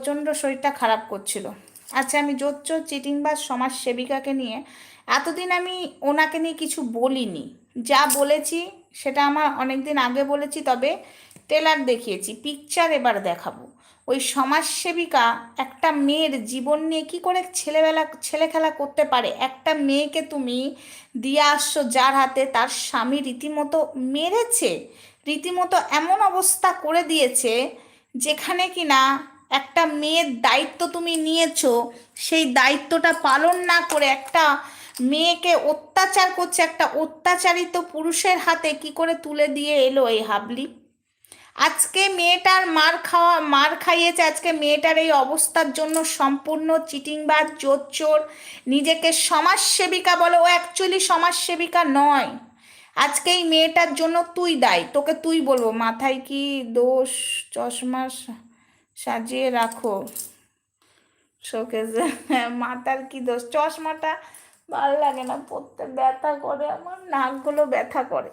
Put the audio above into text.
প্রচণ্ড শরীরটা খারাপ করছিল। আচ্ছা আমি জোচ্চোর চিটিংবাজ সমাজ সেবিকাকে নিয়ে এতদিন আমি ওনাকে নিয়ে কিছু বলিনি। যা বলেছি সেটা আমার অনেক দিন আগে বলেছি, তবে টেলার দেখিয়েছি পিকচার এবার দেখাবো। ওই সমাজসেবিকা একটা মেয়ের জীবন নিয়ে কি করে ছেলেবেলা ছেলে খেলা করতে পারে? একটা মেয়েকে তুমি দিয়ে আসছো যার হাতে তার স্বামী রীতিমতো মেরেছে, রীতিমতো এমন অবস্থা করে দিয়েছে, যেখানে কিনা একটা মেয়ের দায়িত্ব তুমি নিয়েছো, সেই দায়িত্বটা পালন না করে একটা মেয়েকে অত্যাচার করছে, একটা অত্যাচারিত পুরুষের হাতে কি করে তুলে দিয়ে এলো এই হাবলি? আজকে মেয়েটার মার খাওয়া, মার খাইয়েছে, আজকে মেয়েটার এই অবস্থার জন্য সম্পূর্ণ চিটিংবাজ জোচ্চোর নিজেকে সমাজসেবিকা বলে, ও অ্যাকচুয়ালি সমাজসেবিকা নয়। আজকে এই মেয়েটার জন্য তুই দায়, তোকে তুই বলব, মাথায় কি দোষ, চশমা সাজিয়ে রাখো। শোকেজে মাথার কি দোষ? চশমাটা ভালো লাগে না, পড়তে ব্যথা করে, আমার নাকগুলো ব্যথা করে।